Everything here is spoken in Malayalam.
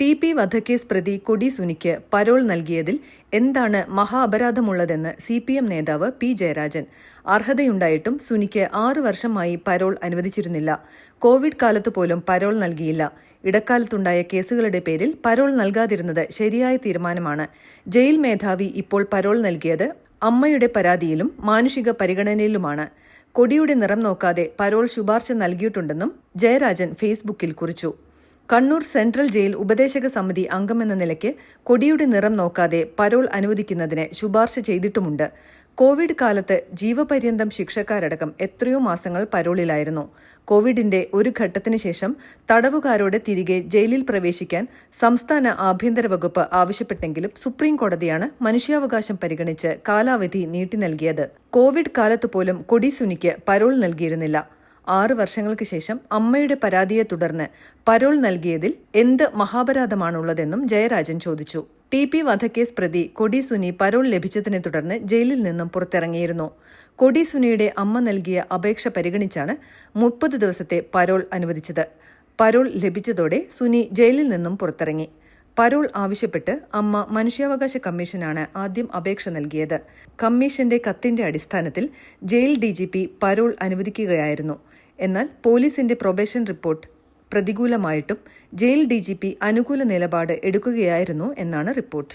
ടി പി വധക്കേസ് പ്രതി കൊടി സുനിക്ക് പരോൾ നൽകിയതിൽ എന്താണ് മഹാ അപരാധമുള്ളതെന്ന് സി പി എം നേതാവ് പി ജയരാജൻ. അർഹതയുണ്ടായിട്ടും സുനിക്ക് ആറു വർഷമായി പരോൾ അനുവദിച്ചിരുന്നില്ല. കോവിഡ് കാലത്ത് പോലും പരോൾ നൽകിയില്ല. ഇടക്കാലത്തുണ്ടായ കേസുകളുടെ പേരിൽ പരോൾ നൽകാതിരുന്നത് ശരിയായ തീരുമാനമാണ്. ജയിൽ മേധാവി ഇപ്പോൾ പരോൾ നൽകിയത് അമ്മയുടെ പരാതിയിലും മാനുഷിക പരിഗണനയിലുമാണ്. കൊടിയുടെ നിറം നോക്കാതെ പരോൾ ശുപാർശ നൽകിയിട്ടുണ്ടെന്നും ജയരാജൻ ഫേസ്ബുക്കിൽ കുറിച്ചു. കണ്ണൂർ സെൻട്രൽ ജയിൽ ഉപദേശക സമിതി അംഗമെന്ന നിലയ്ക്ക് കൊടിയുടെ നിറം നോക്കാതെ പരോൾ അനുവദിക്കുന്നതിന് ശുപാർശ ചെയ്തിട്ടുമുണ്ട്. കോവിഡ് കാലത്ത് ജീവപര്യന്തം ശിക്ഷക്കാരടക്കം എത്രയോ മാസങ്ങൾ പരോളിലായിരുന്നു. കോവിഡിന്റെ ഒരു ഘട്ടത്തിന് ശേഷം തടവുകാരോട് തിരികെ ജയിലിൽ പ്രവേശിക്കാൻ സംസ്ഥാന ആഭ്യന്തര വകുപ്പ് ആവശ്യപ്പെട്ടെങ്കിലും സുപ്രീം കോടതിയാണ് മനുഷ്യാവകാശം പരിഗണിച്ച് കാലാവധി നീട്ടി നൽകിയത്. കോവിഡ് കാലത്ത് പോലും കൊടി സുനിക്ക് പരോൾ നൽകിയിരുന്നില്ല. ആറ് വർഷങ്ങൾക്ക് ശേഷം അമ്മയുടെ പരാതിയെ തുടർന്ന് പരോൾ നൽകിയതിൽ എന്ത് മഹാപരാധമാണുള്ളതെന്നും ജയരാജൻ ചോദിച്ചു. ടി പി വധക്കേസ് പ്രതി കൊടി സുനി പരോൾ ലഭിച്ചതിനെ തുടർന്ന് ജയിലിൽ നിന്നും പുറത്തിറങ്ങിയിരുന്നു. കൊടി സുനിയുടെ അമ്മ നൽകിയ അപേക്ഷ പരിഗണിച്ചാണ് മുപ്പത് ദിവസത്തെ പരോൾ അനുവദിച്ചത്. പരോൾ ലഭിച്ചതോടെ സുനി ജയിലിൽ നിന്നും പുറത്തിറങ്ങി. പരോൾ ആവശ്യപ്പെട്ട് അമ്മ മനുഷ്യാവകാശ കമ്മീഷനാണ് ആദ്യം അപേക്ഷ നൽകിയത്. കമ്മീഷന്റെ കത്തിന്റെ അടിസ്ഥാനത്തിൽ jail D G P parole അനുവദിക്കുകയായിരുന്നു. എന്നാൽ പോലീസിന്റെ പ്രൊബേഷൻ റിപ്പോർട്ട് പ്രതികൂലമായിട്ടും ജയിൽ ഡി ജി പി അനുകൂല നിലപാട് എടുക്കുകയായിരുന്നു എന്നാണ് റിപ്പോർട്ട്.